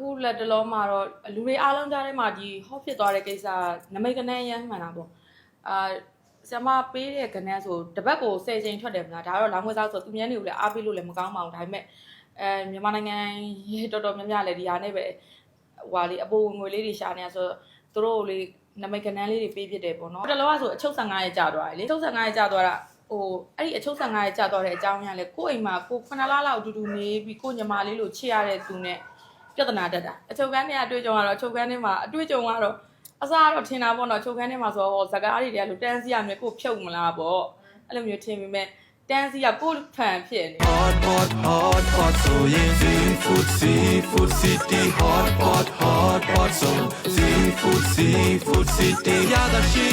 အခုလက်တလုံးမှာတော့လူတွေအားလုံးကြားထဲမှာဒီ hot ဖြစ်သွားတဲ့ကိစ္စနမိတ်ကနန်းအရမ်းမှန်တာပေါ့အာဆ iam ပေးတဲ့ကနန်းဆိုတပတ်ကို10ချိန်ထွက်တယ်မလားဒါကတော့လောင်းဝဲစားဆိုသူမြန်းတွေကိုလည်းအားပေးလို့လည်းမကောင်းပါဘူးဒါပေမဲ့အဲမြန်မာနိုင်ငံရေတော်တော်များများလည်းဒီဟာနဲ့ပဲဟွာလေးအပိုငွေလေးတွေရှာနေတာဆိုတော့သူတို့လေးနမိတ်ကနန်းလေးတွေပေးဖြစ်တယ်ပေါ့နော်တလောကဆိုအချုပ်15ရက်ကြာသွားတယ်လေအချုပ်15ရက်ကြာသွားတာဟိုအဲ့ဒီအချုပ်15ရက်ကြာသွားတဲ့အကြောင်းအရာလဲကိုယ့်အိမ်မှာကို9လလောက်အတူတူနေပြီးကိုညီမလေးလိုချစ်ရတဲ့သူနဲ့ ပြဿနာတက်တာအချုပ်ကန်းထဲကအတွေ့အကြုံကတော့အချုပ်ကန်းထဲမှာအတွေ့အကြုံကတော့အစားကတော့ထင်တာပေါ့နော်အချုပ်ကန်းထဲမှာဆိုတော့ဇကားတွေတည်းကလို့တန်းစီရမယ်ကိုဖြုတ်မလားပေါ့အဲ့လိုမျိုးထင်ပေမဲ့တန်းစီရကိုဖန်ဖြစ်နေ Hot, hot, hot, hot, so yeah. Seafood, seafood city. Hot, hot, hot, hot, so seafood, seafood city. Yeah, the she,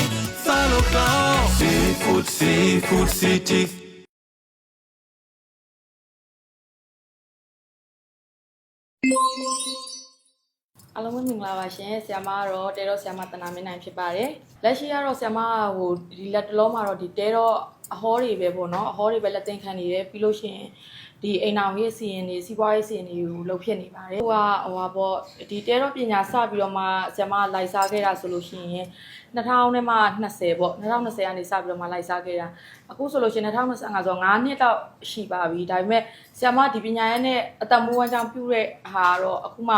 salo clown. Seafood, seafood city. အားလုံးပဲမင်္ဂလာပါရှင်ဆ iam မကတော့တဲတော့ဆ iam မတနာမင်းနိုင်ဖြစ်ပါတယ်လက်ရှိကတော့ဆ iam မဟိုဒီလက်တလုံးမှာတော့ဒီတဲတော့အဟောတွေပဲပေါ့နော်အဟောတွေပဲလက်သိမ်းခံနေတယ်ပြီးလို့ရှိရင်ဒီအိမ်အောင်ရဲ့စီရင်တွေစီးပွားရေးစီရင်တွေကိုလှုပ်ဖြစ်နေပါတယ်ဟိုကဟိုပါပေါ့ဒီတဲတော့ပညာစပြီးတော့မှဆ iam မလိုက်စားခဲ့တာဆိုလို့ရှိရင်2000နဲ့မှ20ပေါ့2020ကနေစပြီးတော့မှလိုက်စားခဲ့တာအခုဆိုလို့ရှိရင်2025ဆို9နှစ်တော့ရှိပါပြီဒါပေမဲ့ဆ iam မဒီပညာရေးနဲ့အသက်မွေးဝမ်းကြောင်းပြုတဲ့ဟာတော့အခုမှ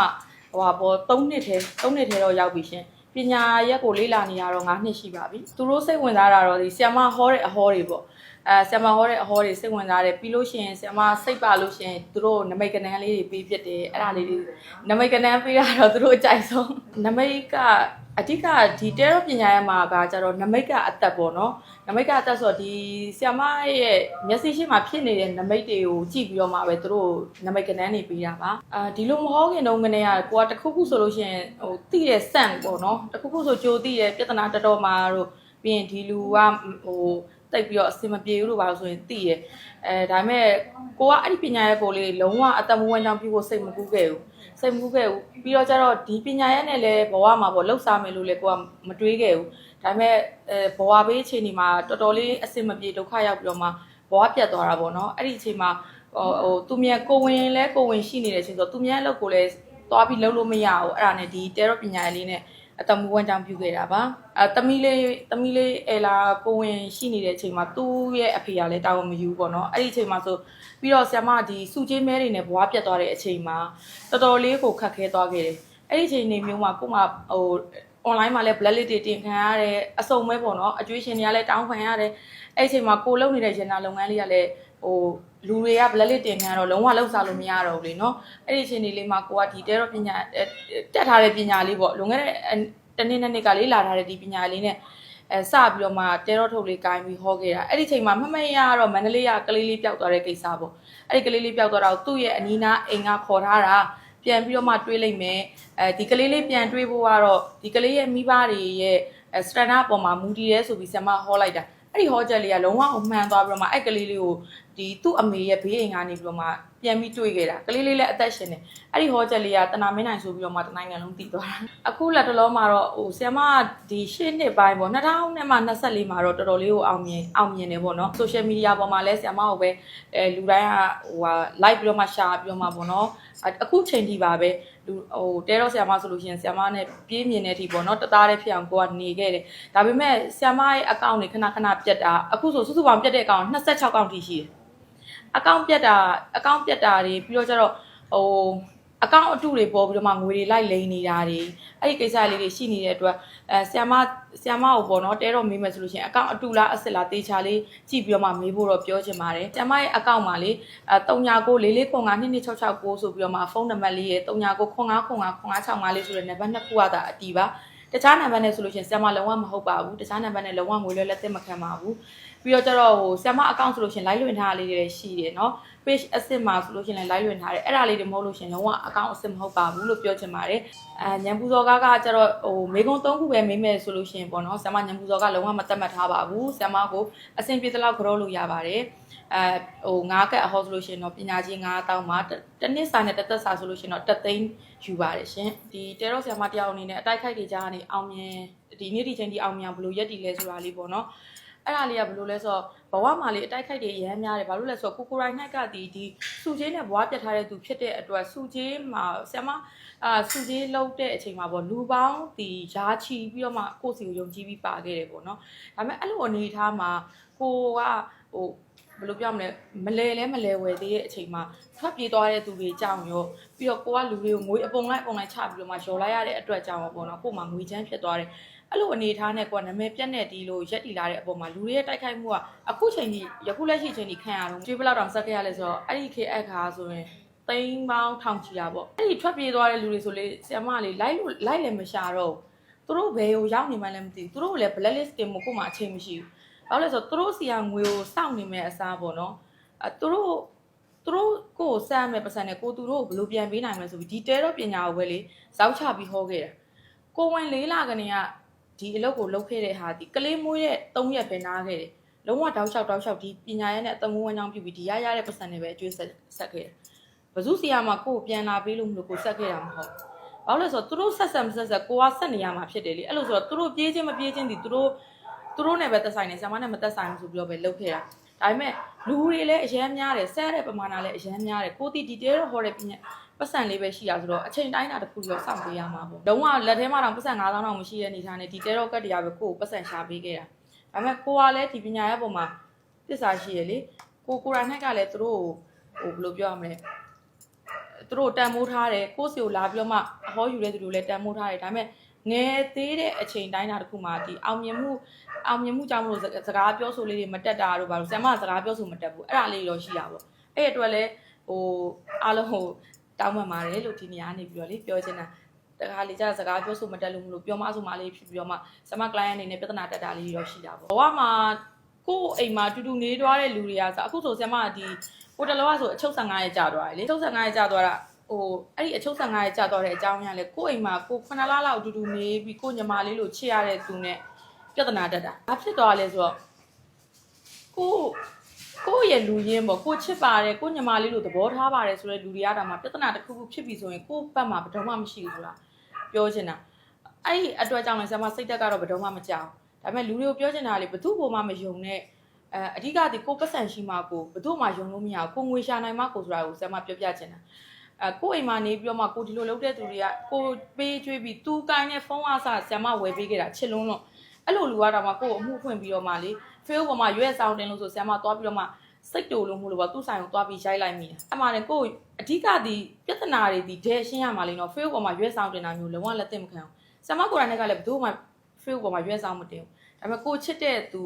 ဟိုပါပေါ့3နှစ်ထဲ3နှစ်ထဲတော့ရောက်ပြီရှင်ပညာရက်ကိုလေ့လာနေရတော့9နှစ်ရှိပါပြီသူတို့စိတ်ဝင်စားတာတော့ဒီဆီယမဟောတဲ့အဟောတွေပေါ့ အဲဆီယမဟောတဲ့အဟောတွေစိတ်ဝင်စားတယ်ပြီးလို့ရှိရင်ဆီယမစိတ်ပါလို့ရှိရင်သူတို့နမိတ်ကနန်းလေးတွေပေးဖြစ်တယ်အဲ့ဒါလေးတွေနမိတ်ကနန်းပေးတာတော့သူတို့အကြိုက်ဆုံးနမိတ်ကအဓိကဒီတဲရောပညာရဲ့မှာကကြတော့နမိတ်ကအသက်ပေါ့နော်နမိတ်ကအသက်ဆိုတော့ဒီဆီယမရဲ့မျက်စိရှိမှဖြစ်နေတဲ့နမိတ်တွေကိုကြည့်ပြီးတော့မှပဲသူတို့နမိတ်ကနန်းတွေပေးတာပါအာဒီလိုမဟောခင်တုန်းကနေကကိုကတခုခုဆိုလို့ရှိရင်ဟိုတိတဲ့စန့်ပေါ့နော်တခုခုဆိုကြိုတိတဲ့ပြဿနာတော်တော်မှာတို့ပြီးရင်ဒီလူကဟို တိတ်ပြီးတော့အစင်မပြေဘူးလို့ပါလို့ဆိုရင်သိရအဲဒါပေမဲ့ကိုကအဲ့ဒီပညာရဲ့ကိုလေးလုံးဝအတမဝန်းကြောင်းပြုဖို့စိတ်မကူးခဲ့ဘူးစိတ်မကူးခဲ့ဘူးပြီးတော့ကျတော့ဒီပညာရဲ့နဲ့လည်းဘဝမှာပေါ့လှုပ်ရှားမယ်လို့လည်းကိုကမတွေးခဲ့ဘူးဒါပေမဲ့အဲဘဝဘေးအခြေအနေမှာတော်တော်လေးအစင်မပြေဒုက္ခရောက်ပြီးတော့မှဘဝပြတ်သွားတာပေါ့နော်အဲ့ဒီအချိန်မှာဟိုဟိုသူမြန်ကိုဝင်လဲကိုဝင်ရှိနေတဲ့အချိန်ဆိုသူမြန်အလုပ်ကိုလည်းသွားပြီးလုပ်လို့မရဘူးအဲ့ဒါနဲ့ဒီတဲရောပညာရဲ့လေးနဲ့ အတမူဝန်ကြောင့်ပြုခဲ့တာပါအဲတမီးလေးတမီးလေးအဲလာကိုဝင်ရှိနေတဲ့အချိန်မှာသူ့ရဲ့အဖေကလည်းတာဝန်မယူဘူးပေါ့နော်အဲ့ဒီအချိန်မှာဆိုပြီးတော့ဆ iam မဒီစုချင်းမဲတွေနဲ့ဘွားပြတ်သွားတဲ့အချိန်မှာတော်တော်လေးကိုခက်ခဲသွားခဲ့တယ်အဲ့ဒီအချိန်နေမျိုးမှာကို့မှာဟို online မှာလည်း blacklist တွေတင်ခံရတယ်အစုံမဲပေါ့နော်အကျွေးရှင်တွေကလည်းတောင်းခံရတယ်အဲ့ဒီအချိန်မှာကိုလုပ်နေတဲ့ရန်နာလုပ်ငန်းလေးကလည်းဟို လူတွေက blacklist တင်ခံရတော့လုံးဝလောက်စားလို့မရတော့ဘူးလေနော်အဲ့ဒီအချိန်လေးမှာကိုကဒီတဲတော့ပညာတက်ထားတဲ့ပညာလေးပေါ့လွန်ခဲ့တဲ့တနေ့နဲ့နေ့ကလေးလာထားတဲ့ဒီပညာလေးနဲ့အဲစပြီးတော့မှတဲတော့ထုတ်လေးကိုင်းပြီးဟောခဲ့တာအဲ့ဒီချိန်မှာမမရတော့မန္တလေးကကလေးလေးပျောက်သွားတဲ့ကိစ္စပေါ့အဲ့ဒီကလေးလေးပျောက်သွားတာကိုသူ့ရဲ့အနီးနားအိမ်ကခေါ်ထားတာပြန်ပြီးတော့မှတွေးလိုက်မယ်အဲဒီကလေးလေးပြန်တွေးဖို့ကတော့ဒီကလေးရဲ့မိဘတွေရဲ့စတန်နာပေါ်မှာမူတည်ရဲဆိုပြီးဆ iam ဟောလိုက်တာ အဲ့ဒီဟောချက်လေးကလုံးဝအမှန်သွားပြီးတော့မှအဲ့ကလေးလေးကိုဒီသူ့အမေရဲ့ဘေးအိမ်ကနေပြီးတော့မှပြန်ပြီးတွေးခဲ့တာကလေးလေးလည်းအသက်ရှင်နေအဲ့ဒီဟောချက်လေးကတနာမင်းနိုင်ဆိုပြီးတော့မှတနိုင်ငံလုံးတည်သွားတာအခုလက်တလုံးမှာတော့ဟိုဆ iam ဒီရှစ်နှစ်ပိုင်းပေါ့2000နဲ့မှ24မှာတော့တော်တော်လေးကိုအောင်မြင်အောင်မြင်တယ်ပေါ့နော် social media ပေါ်မှာလည်းဆ iam ကိုပဲအဲလူတိုင်းကဟိုဟာ like ပြီးတော့မှ share ပြီးတော့မှပေါ့နော်အခုချိန်ထိပါပဲ လူဟိုတဲတော့ဆ iam ဆိုလို့ရှိရင်ဆ iam နဲ့ပြေးမြင်တဲ့အထိပေါ့နော်တသားတည်းဖြစ်အောင်ကိုကနေခဲ့တယ်ဒါပေမဲ့ဆ iam ရဲ့အကောင့်တွေခဏခဏပြတ်တာအခုဆိုစုစုပေါင်းပြတ်တဲ့အကောင့်26ကောင့်ထိရှိတယ်အကောင့်ပြတ်တာအကောင့်ပြတ်တာတွေပြီးတော့ကျတော့ဟို အကောင့်အတုတွေပေါ်ပြီးတော့မှငွေတွေလိုက်လိမ်နေတာတွေအဲ့ဒီကိစ္စလေးတွေရှိနေတဲ့အတွက်အဲဆီယမဆီယမကိုပေါ့နော်တဲတော့မေးမယ်ဆိုလို့ရှိရင်အကောင့်အတုလားအစ်စ်လားတေချာလေးကြည့်ပြီးတော့မှမေးဖို့တော့ပြောချင်ပါတယ်ဆီယမရဲ့အကောင့်မှာလေအဲ3994449669ဆိုပြီးတော့မှဖုန်းနံပါတ်လေးရဲ့3995959565လေးဆိုတဲ့နံပါတ်နှစ်ခုကသာအတီးပါတခြားနံပါတ်နဲ့ဆိုလို့ရှိရင်ဆီယမလုံးဝမဟုတ်ပါဘူးတခြားနံပါတ်နဲ့လုံးဝငွေလွှဲလက်သက်မခံပါဘူးပြီးတော့ကျတော့ဟိုဆီယမအကောင့်ဆိုလို့ရှိရင် live လွှင့်ထားတာလေးတွေရှိတယ်เนาะ page asset မှာဆိုလို့ရှိရင်လည်း live လွှင့်ထားတယ်အဲ့ဒါလေးတွေမဟုတ်လို့ရှိရင်လုံးဝ account asset မဟုတ်ပါဘူးလို့ပြောချင်ပါတယ်အဲညံပူဇော်ကားကကျတော့ဟိုမေကုံ၃ခုပဲမေးမယ်ဆိုလို့ရှိရင်ပေါ့နော်ဆ iam ညံပူဇော်ကလုံးဝမတတ်မှတ်ထားပါဘူးဆ iam ကိုအဆင်ပြေသလောက်ကြောလို့ရပါတယ်အဲဟိုငါးကက်အဟောဆိုလို့ရှိရင်တော့ပညာချင်း9000မှာတနစ်စာနဲ့တသက်စာဆိုလို့ရှိရင်တော့တသိန်းယူပါတယ်ရှင်ဒီတဲတော့ဆ iam တယောက်အနေနဲ့အတိုက်ခိုက်တွေကြားကနေအောင်မြင်ဒီနေ့ဒီချိန်ဒီအောင်မြင်ဘလို့ရက်တည်လဲဆိုတာလေးပေါ့နော် အဲ့ဒါလေးကဘယ်လိုလဲဆိုတော့ဘဝမှာလေအတိုက်ခိုက်တွေအများများတယ်ဘာလို့လဲဆိုတော့ကိုကိုရိုင်းနိုင်ကဒီဒီစုချင်းနဲ့ဘဝပြတ်ထားတဲ့သူဖြစ်တဲ့အတွက်စုချင်းမှာဆရာမအာစုချင်းလောက်တဲ့အချိန်မှာပေါ့လူပေါင်းဒီယာချီပြီးတော့မှကိုယ့်စီကိုယုံကြည်ပြီးပါခဲ့တယ်ပေါ့နော်ဒါပေမဲ့အဲ့လိုအနေအထားမှာကိုကဟိုဘယ်လိုပြောမလဲမလဲလဲမလဲဝယ်သေးတဲ့အချိန်မှာထွက်ပြေးသွားတဲ့သူတွေကြောင့်ရောပြီးတော့ကိုကလူတွေကိုငွေအပုံလိုက်အပုံလိုက်ချပြီးတော့မှရော်လိုက်ရတဲ့အတွက်ကြောင့်ပေါ့နော်ကို့မှာငွေချမ်းဖြစ်သွားတယ် အဲ့လိုအနေအထားနဲ့ကိုကနာမည်ပြတ်နေတီးလို့ရက်တီလာတဲ့အပေါ်မှာလူတွေရဲ့တိုက်ခိုက်မှုကအခုချိန်ကြီးယခုလက်ရှိချိန်ကြီးခံရတော့ကျွေးဘယ်လောက်တောင်ဆက်ခဲ့ရလဲဆိုတော့အဲ့ဒီခေတ်အခါဆိုရင်သိန်းပေါင်းထောင်ချီတာပေါ့အဲ့ဒီထွက်ပြေးသွားတဲ့လူတွေဆိုလေဆရာမလေးလိုက်လို့လိုက်လည်းမရှာတော့ဘူးသူတို့ဘယ်ကိုရောက်နေမှန်းလည်းမသိဘူးသူတို့ကလည်း blacklist တင်မှုကိုမှအချိန်မရှိဘူးဘာလို့လဲဆိုတော့သူတို့စီကငွေကိုစောင့်နေမဲ့အစားပေါ့နော်အဲသူတို့သူတို့ကိုယ်စမ်းမဲ့ပတ်စံနဲ့ကိုသူတို့ကိုဘယ်လိုပြန်ပေးနိုင်မလဲဆိုပြီးဒီတဲတော့ပညာကိုပဲလေဇောက်ချပြီးဟောခဲ့တာကိုဝင်လေးလာကနေက ဒီအလုပ်ကိုလုပ်ခဲ့တဲ့ဟာဒီကလေးမွေးတဲ့၃ရက်ပဲနားခဲ့တယ်လုံးဝတောက်လျှောက်တောက်လျှောက်ဒီပညာရဲနဲ့အသမွေးဝမ်းကြောင်းပြုပြီးဒီရရတဲ့ပတ်စံတွေပဲအကျွေးဆက်ဆက်ခဲ့တယ်ဘဇုစီယာမှာကိုယ်ပြန်လာပေးလို့မလို့ကိုဆက်ခဲ့တာမဟုတ်ဘာလို့လဲဆိုတော့သူတို့ဆက်ဆက်မဆက်ဆက်ကိုကဆက်နေရမှာဖြစ်တယ်လေအဲ့လိုဆိုတော့သူတို့ပြေးချင်းမပြေးချင်းဒီသူတို့သူတို့နဲ့ပဲသက်ဆိုင်နေဆရာမနဲ့မသက်ဆိုင်ဘူးဆိုပြီးတော့ပဲလုပ်ခဲ့တာဒါပေမဲ့လူတွေလည်းအရန်များတယ်ဆက်တဲ့ပမာဏလည်းအရန်များတယ်ကိုတီဒီတဲတော့ဟောတဲ့ပညာ ပတ်စံလေးပဲရှိရဆိုတော့အချိန်တိုင်းတာတစ်ခုတော့စောင့်ပေးရမှာပေါ့လုံးဝလက်ထဲမှာတော့ပတ်စံ9000တောင်မရှိတဲ့အနေထားနဲ့ဒီတဲတော့ကတ်တရားပဲကိုကိုပတ်စံရှာပေးခဲ့တာဒါပေမဲ့ကိုကလည်းဒီပညာရဲ့ပုံမှာတစ္ဆာရှိရလေကိုကိုရိုင်းနိုင်ကလည်းသူတို့ဟိုဘယ်လိုပြောရမလဲသူတို့တန်မိုးထားတယ်ကိုယ့်စီကိုလာပြီးတော့မှအဟောယူတဲ့သူတို့လည်းတန်မိုးထားတယ်ဒါပေမဲ့ငယ်သေးတဲ့အချိန်တိုင်းတာတစ်ခုမှာဒီအောင်မြင်မှုအောင်မြင်မှုကြောင့်မလို့စကားပြောဆိုလေးတွေမတက်တာတို့ဘာလို့ဆရာမကစကားပြောဆိုမတက်ဘူးအဲ့ဒါလေးတော့ရှိတာပေါ့အဲ့အတွက်လည်းဟိုအားလုံးဟို တောင်းပန်ပါတယ်လို့ဒီနေရာနေပြီးတော့လေပြောချင်တာတခါလေကြာစကားပြောဆိုမတက်လို့မလို့ပြောမဆိုမလေးဖြစ်ပြီးတော့မှဆရာမ client အနေနဲ့ပြဿနာတက်တာလေးတော့ရှိတာပေါ့ဘဝမှာကိုယ့်အိမ်မှာတူတူနေသွားတဲ့လူတွေကဆိုအခုဆိုဆရာမကဒီဟိုတလောကဆိုအချုပ်15ရက်ကြာသွားတယ်လေအချုပ်15ရက်ကြာသွားတာဟိုအဲ့ဒီအချုပ်15ရက်ကြာသွားတဲ့အကြောင်းရလဲကိုယ့်အိမ်မှာကို9လလောက်အတူတူနေပြီးကိုညီမလေးလိုချစ်ရတဲ့သူနဲ့ပြဿနာတက်တာဘာဖြစ်သွားလဲဆိုတော့ကို ကိုယ့်ရဲ့လူရင်းပေါ့ကိုချစ်ပါတယ်ကိုညီမလေးလိုသဘောထားပါတယ်ဆိုတဲ့လူတွေကတောင်မှပြဿနာတစ်ခုခုဖြစ်ပြီဆိုရင်ကိုယ့်ဘက်မှာဘယ်တော့မှမရှိဘူးဆိုတာပြောချင်တာအဲ့ဒီအတွက်ကြောင့်လည်းဆရာမစိတ်တက်ကတော့ဘယ်တော့မှမကြောက်ဒါပေမဲ့လူတွေကိုပြောချင်တာလေဘသူ့ဘုံမှမယုံနဲ့အဲအဓိကဒီကိုပတ်စံရှိမှကိုဘသူ့မှယုံလို့မရဘူးကိုငွေရှာနိုင်မှကိုဆိုတာကိုဆရာမပြောပြချင်တာအဲကိုအိမ်မှာနေပြီးတော့မှကိုဒီလိုလုပ်တဲ့သူတွေကကိုပေးကျွေးပြီးသူကိုင်းတဲ့ဖုန်းအားစဆရာမဝယ်ပေးခဲ့တာချစ်လုံးလို့အဲ့လိုလူကတော့မှကို့အမှုဖွင့်ပြီးတော့မှလေ ဖေးပေါ်မှာရွက်ဆောင်တင်လို့ဆိုဆရာမသွားပြီးတော့မှစိတ်တူလို့မဟုတ်လို့ပါသူ့ဆိုင်ကိုသွားပြီးရိုက်လိုက်မိတယ်အမှန်တကယ်ကိုအဓိကဒီပြဿနာတွေဒီဒဲရှင်းရမှာလေနော်ဖေးပေါ်မှာရွက်ဆောင်တင်တာမျိုးလုံးဝလက်သင့်မခံဘူးဆရာမကိုယ်တိုင်ကလည်းဘယ်သူမှဖေးပေါ်မှာရွက်ဆောင်မတင်ဘူးဒါပေမဲ့ကိုချစ်တဲ့သူ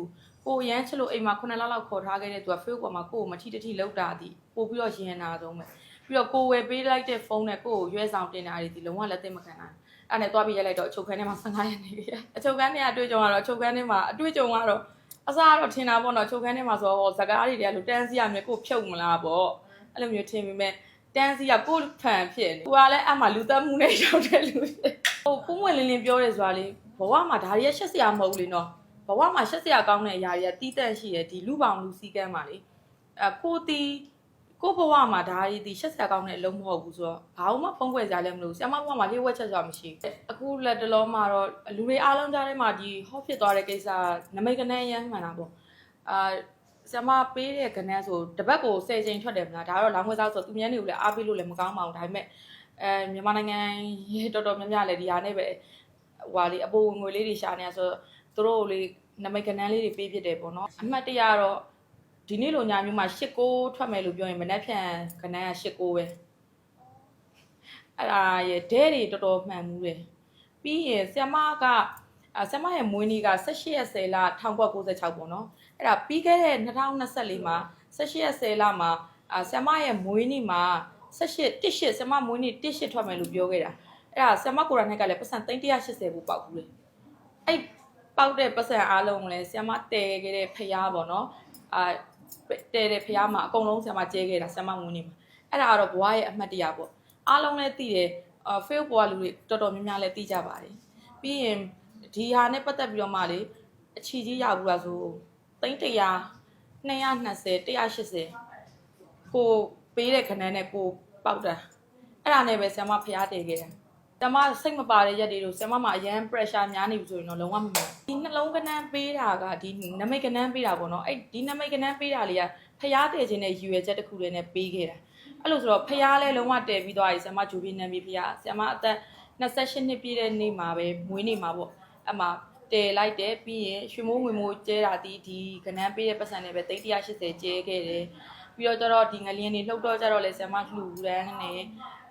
ကိုရမ်းချစ်လို့အိမ်မှာ9လလောက်ခေါ်ထားခဲ့တဲ့သူကဖေးပေါ်မှာကိုကိုမထီတထီလောက်တာဒီပို့ပြီးတော့ရင်နာဆုံးပဲပြီးတော့ကိုဝယ်ပေးလိုက်တဲ့ဖုန်းနဲ့ကိုကိုရွက်ဆောင်တင်တာတွေဒီလုံးဝလက်သင့်မခံနိုင်အဲ့နဲ့သွားပြီးရိုက်လိုက်တော့အချုပ်ခန်းထဲမှာ15ရက်နေပြီအချုပ်ခန်းထဲကအတွေ့အကြုံကတော့အချုပ်ခန်းထဲမှာအတွေ့အကြုံကတော့ အစားတော့ထင်တာပေါ့နော်ချုပ်ခန်းထဲမှာဆိုတော့ဇကားတွေတည်းကလို့တန်းစီရမယ်ကိုဖြုတ်မလားပေါ့အဲ့လိုမျိုးထင်ပေမဲ့တန်းစီကကိုဖန်ဖြစ်နေကိုကလည်းအမှလူသက်မှုနဲ့ရောက်တဲ့လူဖြစ်ဟိုပုံဝင်လင်းလင်းပြောရဲဆိုတာလေဘဝမှာဒါရီရရှက်စရာမဟုတ်ဘူးလေနော်ဘဝမှာရှက်စရာကောင်းတဲ့အရာတွေကတီးတက်ရှိတယ်ဒီလူပောင်လူစည်းကမ်းပါလေအဲကိုတီးကိုဘဝမှာဒါရီဒီရှက်စရာကောင်းတဲ့အလုံးမဟုတ်ဘူးဆိုတော့ဘာမှဖုံးကွယ်ကြလည်းမလို့ဆရာမဘဝမှာလေးဝက်ချက်ဆိုတာမရှိဘူး အခုလက်တလုံးမှာတော့လူတွေအားလုံးကြားထဲမှာဒီဟော့ဖြစ်သွားတဲ့ကိစ္စနမိတ်ကနေရမ်းမှန်တာပေါ့အာဆရာမပေးတဲ့ကနန်းဆိုတပတ်ကို10ချိန်ထွက်တယ်မလားဒါကတော့လောင်းဝဲစားဆိုသူမြန်းတွေကိုလည်းအားပေးလို့လည်းမကောင်းပါဘူးဒါပေမဲ့အဲမြန်မာနိုင်ငံရေတော်တော်များများလည်းဒီဟာနဲ့ပဲဟွာလေးအပိုငွေလေးတွေရှာနေရဆိုသူတို့လေးနမိတ်ကနန်းလေးတွေပေးဖြစ်တယ်ပေါ့နော်အမှတ်တရတော့ဒီနေ့လိုညာမျိုးမှာ၈ကိုထွက်မယ်လို့ပြောရင်မနှက်ဖြန်ကနန်းက၈ကိုပဲအဲ့ဒါရဲ့ဒဲတွေတော်တော်မှန်မှုတယ် ပြီးရင်ဆ iam မကအာဆ iam မရဲ့မွေးနေ့က18ရက်10လ1996ပေါ့နော်အဲ့ဒါပြီးခဲ့တဲ့2024မှာ18ရက်10လမှာအာဆ iam မရဲ့မွေးနေ့မှာ18 18ဆ iam မမွေးနေ့18ထွက်မယ်လို့ပြောခဲ့တာအဲ့ဒါဆ iam မကိုရိုနိုင်ကလည်းပတ်စံ380ဘူးပေါက်ဘူးလေအဲ့ပေါက်တဲ့ပတ်စံအားလုံးကိုလည်းဆ iam မတည်ခဲ့တဲ့ဖျားပေါ့နော်အာတည်တဲ့ဖျားမှာအကုန်လုံးဆ iam မကျဲခဲ့တာဆ iam မမွေးနေ့မှာအဲ့ဒါကတော့ဘွားရဲ့အမှတ်တရပေါ့အားလုံးလည်းသိတယ် အာ Facebook ပေါ်ကလူတွေတော်တော်များများလည်းသိကြပါတယ်ပြီးရင်ဒီဟာနဲ့ပတ်သက်ပြီးတော့မှလေအချီကြီးရဘူးလားဆို300 220 180ကိုပေးတဲ့ခဏနဲ့ကိုပောက်တာအဲ့ဒါနဲ့ပဲဆ iam မဖျားတည်ခဲ့တာဆ iam စိတ်မပါတဲ့ရက်တွေတို့ဆ iam မှာအရန် pressure များနေပြီဆိုရင်တော့လုံးဝမမှန်ဘူးဒီနှလုံးကနန်းပေးတာကဒီနမိတ်ကနန်းပေးတာပေါ့နော်အဲ့ဒီနမိတ်ကနန်းပေးတာလေးကဖျားတဲ့ခြင်းနဲ့ရည်ရွယ်ချက်တစ်ခုတည်းနဲ့ပေးခဲ့တာ အဲ့လိုဆိုတော့ဖျားလဲလုံးဝတည်ပြီးသွားပြီဆ iam ဂျိုဘီနန်းပြီးဖျားဆ iam အသက်28နှစ်ပြည့်တဲ့နေ့မှာပဲမွေးနေ့မှာပေါ့အဲ့မှာတည်လိုက်တယ်ပြီးရင်ရွှေမိုးဝင်မိုးကျဲတာဒီဒီကနန်းပေးတဲ့ပတ်စံနဲ့ပဲ380ကျဲခဲ့တယ်ပြီးတော့ကျတော့ဒီငလျင်တွေလှုပ်တော့ကျတော့လဲဆ iam လှူရမ်းနေ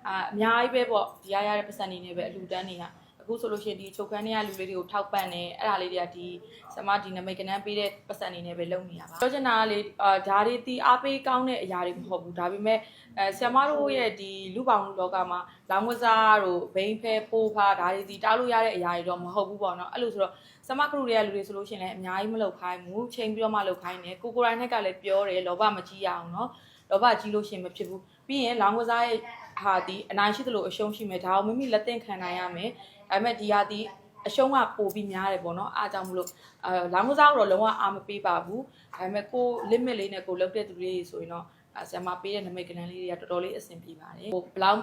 အာအများကြီးပဲပေါ့ဒီရရတဲ့ပတ်စံတွေနဲ့ပဲအလှူတန်းနေရ အခုဆိုလို့ရှိရင်ဒီချုပ်ခန်းတွေကလူလေးတွေကိုထောက်ပံ့နေအဲ့ဒါလေးတွေကဒီဆ iam ဒီနမိတ်ကနန်းပေးတဲ့ပတ်စံတွေနဲ့ပဲလုပ်နေတာပါပြောချင်တာကလေအာဓာရီတီအားပေးကောင်းတဲ့အရာတွေမဟုတ်ဘူးဒါပေမဲ့အဲဆ iam တို့ရဲ့ဒီလူပောင်လူလောကမှာလောင်းကစားတို့ဘိန်းဖဲပိုးဖားဓာရီတီတားလို့ရတဲ့အရာတွေတော့မဟုတ်ဘူးပေါ့နော်အဲ့လိုဆိုတော့ဆ iam ကရုတွေကလူတွေဆိုလို့ရှိရင်လည်းအများကြီးမလုပ်ခိုင်းဘူးချိန်ပြီးတော့မှလုပ်ခိုင်းတယ်ကိုကိုရိုင်းနဲ့ကလည်းပြောတယ်လောဘမကြီးရအောင်နော်လောဘကြီးလို့ရှိရင်မဖြစ်ဘူးပြီးရင်လောင်းကစားရဲ့ ဟာဒီအနိုင်ရှိသလိုအရှုံးရှိမယ်ဒါအောင်မိမိလက်သင့်ခံနိုင်ရမယ်ဒါပေမဲ့ဒီဟာဒီအရှုံးကပိုပြီးများတယ်ပေါ့နော်အားကြောင့်မလို့အဲလောင်းကစားကတော့လုံးဝအားမပေးပါဘူးဒါပေမဲ့ကို limit လေးနဲ့ကိုလုပ်တဲ့သူတွေဆိုရင်တော့အဲဆရာမပေးတဲ့နမိတ်ကနန်းလေးတွေကတော်တော်လေးအဆင်ပြေပါတယ်ဟိုဘလောက်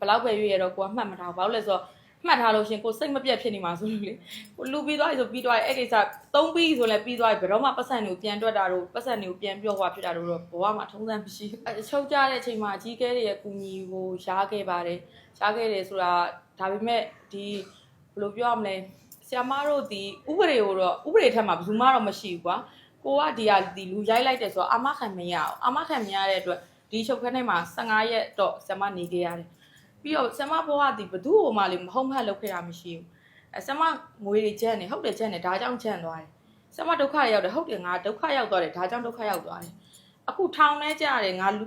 ဘလောက်ပဲရွေးရတော့ကိုကမှတ်မထားဘူးဘာလို့လဲဆိုတော့ မှတ်ထားလို့ရှင်ကိုစိတ်မပြတ်ဖြစ်နေမှာဆိုလို့လေကိုလူပြီးသွားပြီဆိုပြီးသွားပြီအဲ့ကိစ္စသုံးပြီးဆိုလည်းပြီးသွားပြီဘယ်တော့မှပတ်စံတွေကိုပြန်တွက်တာတို့ပတ်စံတွေကိုပြန်ပြော့ဟွာဖြစ်တာတို့တော့ဘဝမှာထုံးစံမရှိဘူးအချုပ်ကြတဲ့အချိန်မှာအကြီးကဲတွေရဲ့ကူညီကိုရှားခဲ့ပါတယ်ရှားခဲ့တယ်ဆိုတာဒါပေမဲ့ဒီဘယ်လိုပြောရမလဲဆရာမတို့ဒီဥပဒေကိုတော့ဥပဒေထက်မှာဘယ်သူမှတော့မရှိဘူးကွာကိုကဒီဟာဒီလူရိုက်လိုက်တယ်ဆိုတော့အာမခံမရအောင်အာမခံမရတဲ့အတွက်ဒီချုပ်ခန်းထဲမှာ15ရက်တော့ဆရာမနေခဲ့ရတယ် ပြီးတော့ဆရာမဘဝဒီဘသူ့ဟိုမှလေမဟုတ်မှတ်လုပ်ခဲ့တာမရှိဘူးအဲဆရာမငွေတွေကျန်နေဟုတ်တယ်ကျန်နေဒါကြောင့်ကျန်သွားတယ်ဆရာမဒုက္ခရောက်တယ်ဟုတ်တယ်ငါဒုက္ခရောက်သွားတယ်ဒါကြောင့်ဒုက္ခရောက်သွားတယ်အခုထောင်ထဲကြရတယ်ငါလူ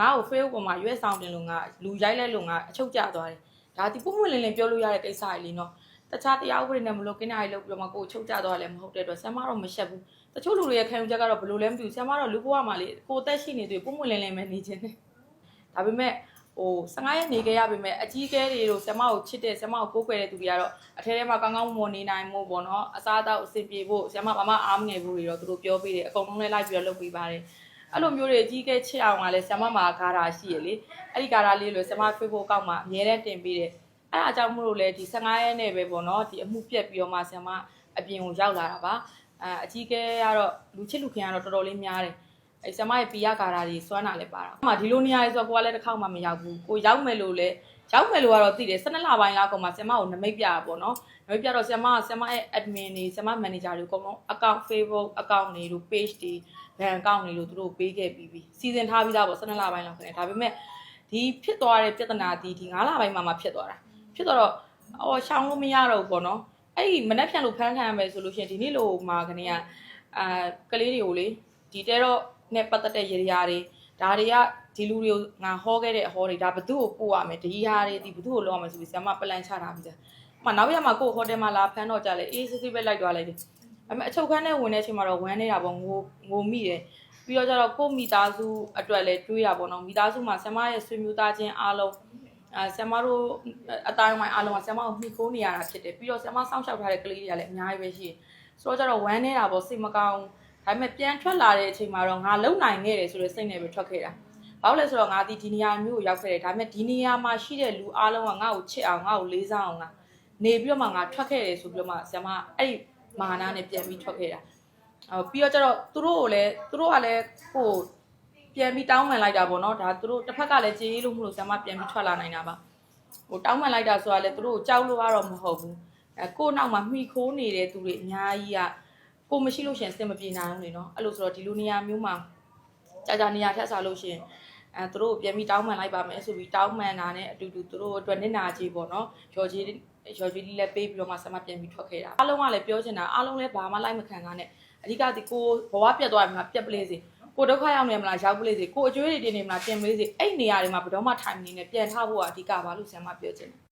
ငါ့ကို Facebook ပေါ်မှာရွေးဆောင်တင်လို့ငါလူရိုက်လိုက်လို့ငါအချုပ်ကျသွားတယ်ဒါဒီပုံမှန်လင်းလင်းပြောလို့ရတဲ့ကိစ္စကြီးလीနော်တခြားတရားဥပဒေနဲ့မလို့ကိန်းနာရီလုပ်ပြီးတော့မှကိုယ်ချုပ်ကျသွားလည်းမဟုတ်တဲ့အတွက်ဆရာမတော့မရှက်ဘူးတချို့လူတွေရဲ့ခံယူချက်ကတော့ဘယ်လိုလဲမသိဘူးဆရာမတော့လူဘဝမှာလေကိုယ်သက်ရှိနေသူပုံမှန်လင်းလင်းပဲနေခြင်းတယ်ဒါပေမဲ့ ဟို15ရက်နေခဲ့ရပေမဲ့အကြီးကဲတွေတို့ဆရာမကိုချစ်တဲ့ဆရာမကိုကိုးကွယ်တဲ့သူတွေကတော့အထဲထဲမှာကောင်းကောင်းမွန်နေနိုင်မှုပေါ့နော်အစားအသောက်အဆင်ပြေဖို့ဆရာမဘာမှအားမငယ်ဘူးတွေတော့သူတို့ပြောပေးတယ်အကုန်လုံးလည်းလိုက်ပြီးတော့လုပ်ပေးပါတယ်အဲ့လိုမျိုးတွေအကြီးကဲချစ်အောင်ကလည်းဆရာမမှာဂါရာရှိရလေအဲ့ဒီဂါရာလေးလို့ဆရာမ Facebook အကောင့်မှာအများနဲ့တင်ပေးတယ်အဲ့အကြောင်းမို့လို့လည်းဒီ15ရက်နဲ့ပဲပေါ့နော်ဒီအမှုပြက်ပြီးတော့မှဆရာမအပြင်ကိုရောက်လာတာပါအဲအကြီးကဲကတော့လူချစ်လူခင်ကတော့တော်တော်လေးများတယ် အဲဆရာမရဲ့ပီယကာရာတွေစွမ်းတာလည်းပါတာ။ဟိုမှာဒီလိုနေရာလေးဆိုတော့ကိုကလည်းတစ်ခေါက်မှမရောက်ဘူး။ကိုရောက်မယ်လို့လည်းရောက်မယ်လို့ကတော့သိတယ်12လပိုင်းလောက်ကောင်မှဆရာမကိုနမိတ်ပြတာပေါ့နော်။နမိတ်ပြတော့ဆရာမကဆရာမရဲ့ admin တွေဆရာမ manager တွေအကုန်လုံး account Facebook account တွေတို့ page တွေ bank account တွေတို့သူတို့ပေးခဲ့ပြီးပြီ။စီစဉ်ထားပြီးသားပေါ့12လပိုင်းလောက်ခင်။ဒါပေမဲ့ဒီဖြစ်သွားတဲ့ပြဿနာဒီဒီ9လပိုင်းမှာမှဖြစ်သွားတာ။ဖြစ်တော့အော်ရှောင်းလို့မရတော့ဘူးပေါ့နော်။အဲ့ဒီမနှက်ဖြန်လို့ဖမ်းခံရမယ်ဆိုလို့ရှိရင်ဒီနေ့လိုမှာခနေကအာကလေးတွေကိုလေဒီတဲတော့ နဲ့ပတ်သက်တဲ့ရေရာတွေဒါတွေကဒီလူတွေကိုငါဟောခဲ့တဲ့အဟောတွေဒါဘသူ့ကိုပို့ရမယ်ဒီဟာတွေဒီဘသူ့ကိုလောက်ရမယ်ဆိုပြီးဆရာမပလန်ချထားပြီးသား။မှနောက်ရမှာကိုဟိုတယ်မှာလာဖမ်းတော့ကြလေအေးစစ်စစ်ပဲလိုက်သွားလိုက်တယ်။အဲ့မဲ့အချုပ်ခန်းထဲဝင်တဲ့အချိန်မှာတော့ဝမ်းနေတာပေါ့ငိုငိုမိတယ်။ပြီးတော့ကျတော့ကိုမိသားစုအတွက်လည်းတွေးရပါတော့မိသားစုမှာဆရာမရဲ့ဆွေမျိုးသားချင်းအားလုံးအဲဆရာမတို့အတိုင်းဝိုင်းအားလုံးကဆရာမကိုမိခိုးနေရတာဖြစ်တယ်ပြီးတော့ဆရာမစောင့်ရှောက်ထားတဲ့ကလေးတွေကလည်းအများကြီးပဲရှိတယ်ဆိုတော့ကျတော့ဝမ်းနေတာပေါ့စိတ်မကောင်း ဒါပေမဲ့ပြန်ထွက်လာတဲ့အချိန်မှာတော့ငါလုံနိုင်ခဲ့တယ်ဆိုတဲ့စိတ်နဲ့ပဲထွက်ခဲ့တာဘာလို့လဲဆိုတော့ငါဒီဒီနေရာမျိုးကိုရောက်ခဲ့တယ်ဒါပေမဲ့ဒီနေရာမှာရှိတဲ့လူအားလုံးကငါ့ကိုချစ်အောင်ငါ့ကိုလေးစားအောင်ကနေပြီးတော့မှငါထွက်ခဲ့တယ်ဆိုပြီးတော့မှဆရာမအဲ့ဒီမာနာနဲ့ပြန်ပြီးထွက်ခဲ့တာအော်ပြီးတော့ကျတော့သူတို့ကိုလည်းသူတို့ကလည်းဟိုပြန်ပြီးတောင်းပန်လိုက်တာပေါ့နော်ဒါသူတို့တစ်ဖက်ကလည်းကြေးလို့မလို့ဆရာမပြန်ပြီးထွက်လာနိုင်တာပါဟိုတောင်းပန်လိုက်တာဆိုတာလည်းသူတို့ကိုကြောက်လို့ကတော့မဟုတ်ဘူးအဲကို့နောက်မှာမှီခိုးနေတဲ့သူတွေအများကြီးက ကိုမရှိလို့ရှရင်စင်မပြေနိုင်ဘူးလေနော်အဲ့လိုဆိုတော့ဒီလိုနေရာမျိုးမှာကြာကြာနေရာထက်စားလို့ရှရင်အဲသူတို့ကိုပြန်ပြီးတောင်းပန်လိုက်ပါမယ်ဆိုပြီးတောင်းပန်တာနဲ့အတူတူသူတို့အတွက်နစ်နာကြီးပေါ့နော်ရော်ကြီးရော်ကြီးလေးလည်းပေးပြီးတော့မှဆက်မပြန်ပြီးထွက်ခဲ့တာအားလုံးကလည်းပြောချင်တာအားလုံးလည်းဘာမှလိုက်မခံတာနဲ့အဓိကဒီကိုဘဝပြတ်သွားပြီမှာပြတ်ပလေးစီကိုဒုက္ခရောက်နေမလားရောက်ပလေးစီကိုအကျွေးတွေတင်နေမလားတင်ပလေးစီအဲ့နေရာတွေမှာဘယ်တော့မှထိုင်မနေနဲ့ပြန်ထားဖို့ကအဓိကပါလို့ဆရာမပြောချင်တယ်